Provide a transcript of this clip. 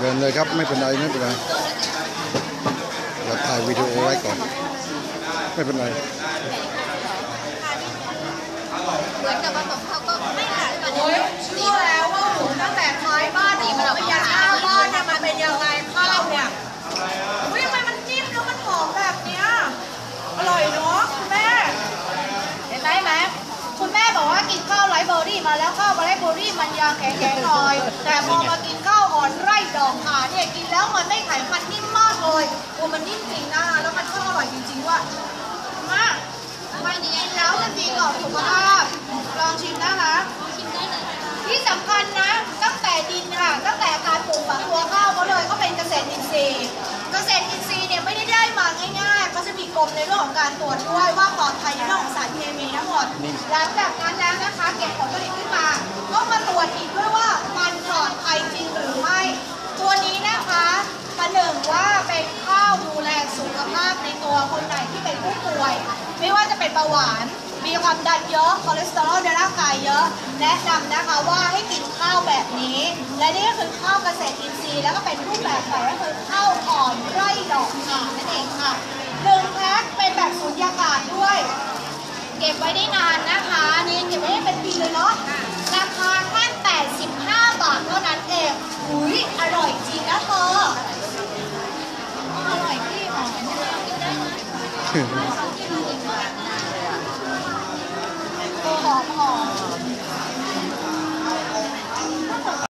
เดินเลยครับไม่เป็นไรไม่เป็นไรเราถ่ายวิดีโอไว้ก่อน ไม่เป็นไรเหมือนกับผสมเขาก็ไม่หนากันโอ้ยเชื่อแล้วว่าหมูตั้งแต่ท้ายบ้านหมูไปยันหน้าบ้านเนี่ยมันเป็นยังไงข้าวเนี่ยอุ้ยทำไมมันจิ้มแล้วมันหอมแบบเนี้ยอร่อยเนาะคุณแม่เห็นไหมแม่คุณแม่บอกว่ากินข้าวไรเบอร์รี่มาแล้วข้าวไรเบอร์รี่มันยังแข็งๆหน่อย แต่พอมากินข้าวอ่อนไร่ มันไม่ไขมันนิ่มมากเลยโอ้มันนิ่มจริงนะแล้วมันก็อร่อยจริงๆว่ะมากมันกินแล้วมันดีต่อสุขภาพลองชิมนะคะชิมได้เลยที่สำคัญนะตั้งแต่ดินค่ะตั้งแต่การปลูกฝังตัวข้าวเขาเลยก็เป็นเกษตรอินทรีย์ เกษตรอินทรีย์เนี่ยไม่ได้ได้มาง่ายๆเขาจะมีกรมในเรื่องของการตรวจด้วยว่าปลอดภัยในเรื่องของสารเคมีทั้งหมดหลังจากนั้นแล้วนะคะเก็บผลผลิตขึ้นมาก็มาตรวจอีกด้วยว่ามันปลอดภัยจริงหรือไม่ ตัวนี้นะคะประหนึ่งว่าเป็นข้าวดูแลสุขภาพในตัวคนไหนที่เป็นผู้ป่วย ไม่ว่าจะ เบาหวาน มีความดันเยอะคอเลสเตอรอลในร่างกายเยอะ แนะนำนะคะว่าให้กินข้าวแบบนี้ และนี่ก็คือข้าวเกษตรอินทรีย์แล้วก็เป็นรูปแบบใหม่ก็คือข้าวอ่อนไร่ดอกขานั่นเองค่ะหนึ่งแพ็คเป็นแบบสุญญากาศด้วย เก็บไว้ได้นานนะคะนี่เก็บไว้ได้เป็นปีเลยเนาะราคาแค่85 บาทเท่านั้นเองอุ้ยอร่อยจริงนะเธออร่อยที่อมได้นะ